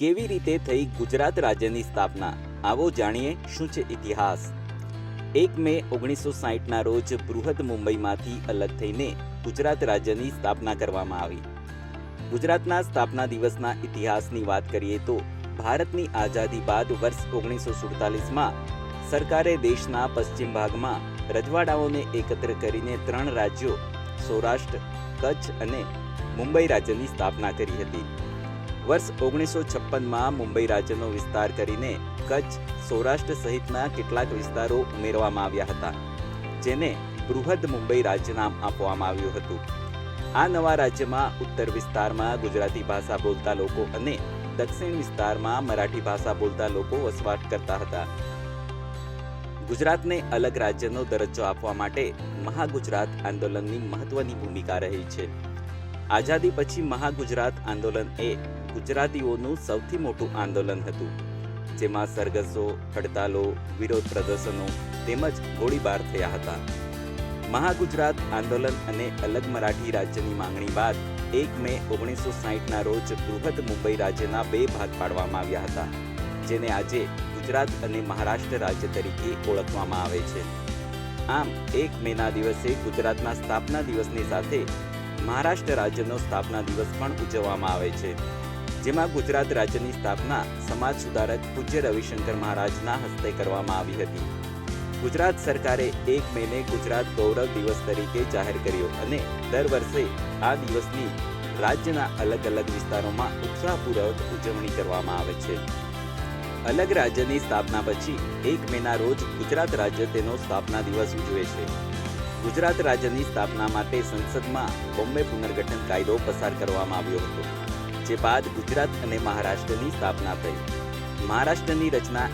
કેવી રીતે થઈ ગુજરાત રાજ્યની સ્થાપના? આવો જાણીએ શું છે ઇતિહાસ? એક મે ઓગણીસો સાહીઠના રોજ બૃહદ મુંબઈમાંથી અલગ થઈને ગુજરાત રાજ્યની સ્થાપના કરવામાં આવી. ગુજરાતના સ્થાપના દિવસના ઇતિહાસની વાત કરીએ તો ભારતની આઝાદી બાદ વર્ષ ઓગણીસો સુડતાલીસમાં સરકારે દેશના પશ્ચિમ ભાગમાં રજવાડાઓને એકત્ર કરીને ત્રણ રાજ્યો, સૌરાષ્ટ્ર, કચ્છ અને મુંબઈ રાજ્યની સ્થાપના કરી હતી. વર્ષ ઓગણીસો છપ્પનમાં મુંબઈ રાજ્યનો વિસ્તાર કરીને કચ્છ, સૌરાષ્ટ્ર સહિતના કેટલાક વિસ્તારો ઉમેરવામાં આવ્યા હતા, જેને બૃહદ મુંબઈ રાજ્ય નામ આપવામાં આવ્યું હતું. આ નવા રાજ્યમાં ઉત્તર વિસ્તારમાં ગુજરાતી ભાષા બોલતા લોકો અને દક્ષિણ વિસ્તારમાં મરાઠી ભાષા બોલતા લોકો વસવાટ કરતા હતા. ગુજરાતને અલગ રાજ્યનો દરજ્જો આપવા માટે મહાગુજરાત આંદોલનની મહત્વની ભૂમિકા રહી છે. આઝાદી પછી મહાગુજરાત આંદોલન એ ગુજરાતીઓનું સૌથી મોટું આંદોલન હતું, જેમાં સરઘસો, હડતાલો, વિરોધ પ્રદર્શનો તેમજ ગોળીબાર થયા હતા. મહાગુજરાત આંદોલન અને અલગ મરાઠી રાજ્યની માંગણી બાદ એક મે ઓગણીસો સાહીઠના રોજ બૃહદ મુંબઈ રાજ્યના બે ભાગ પાડવામાં આવ્યા હતા, જેને આજે ગુજરાત અને મહારાષ્ટ્ર રાજ્ય તરીકે ઓળખવામાં આવે છે. આમ, એક મેના દિવસે ગુજરાતના સ્થાપના દિવસની સાથે મહારાષ્ટ્ર રાજ્યનો સ્થાપના દિવસ પણ ઉજવવામાં આવે છે. જેમાં ગુજરાત રાજ્યની સ્થાપના સમાજ સુધારક પૂજ્ય રવિશંકર મહારાજના હસ્તે કરવામાં આવી હતી. ગુજરાત સરકારે એક મેને ગુજરાત ગૌરવ દિવસ તરીકે જાહેર કર્યો અને દર વર્ષે આ દિવસની રાજ્યના અલગ અલગ વિસ્તારોમાં ઉત્સાહપૂર્વક ઉજવણી કરવામાં આવે છે. અલગ રાજ્યની સ્થાપના પછી એક મેના રોજ ગુજરાત રાજ્ય તેનો સ્થાપના દિવસ ઉજવે છે. ગુજરાત રાજ્યની સ્થાપના માટે સંસદમાં બોમ્બે પુનર્ગઠન કાયદો પસાર કરવામાં આવ્યો હતો. જે બાદ ગુજરાત અને મહારાષ્ટ્રની સ્થાપના થઈ. મહારાષ્ટ્રની રચના